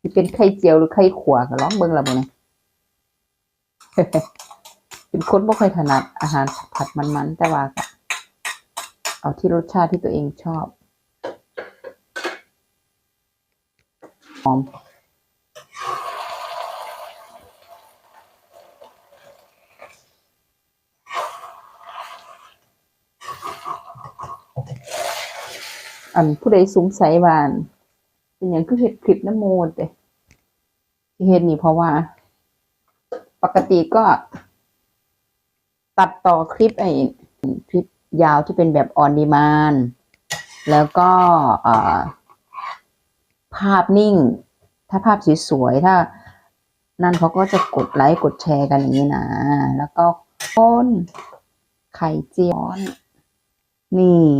ที่เป็นไข่เจียวหรือไข่ขัวก็ลองเบิ่งละบ่เนี่ยเป็นคนบ่ค่อยถนัดอาหารผัดมันๆแต่ว่า เอาที่รสชาติที่ตัวเองชอบหอมอันผู้ใดสงสัยว่าน เป็นหยังคือเฮ็ดคลิปน้ำมดเด้ที่เฮ็ดนี่เพราะว่า ปกติก็ ตัดต่อคลิปไอ้คลิปยาวที่เป็นแบบออนดีมานแล้วก็ภาพนิ่ง ถ้าภาพสวยๆถ้า นั่นเขาก็จะกดไลค์กดแชร์กันอย่างนี้นะ แล้วก็คนไข่เจียวนี่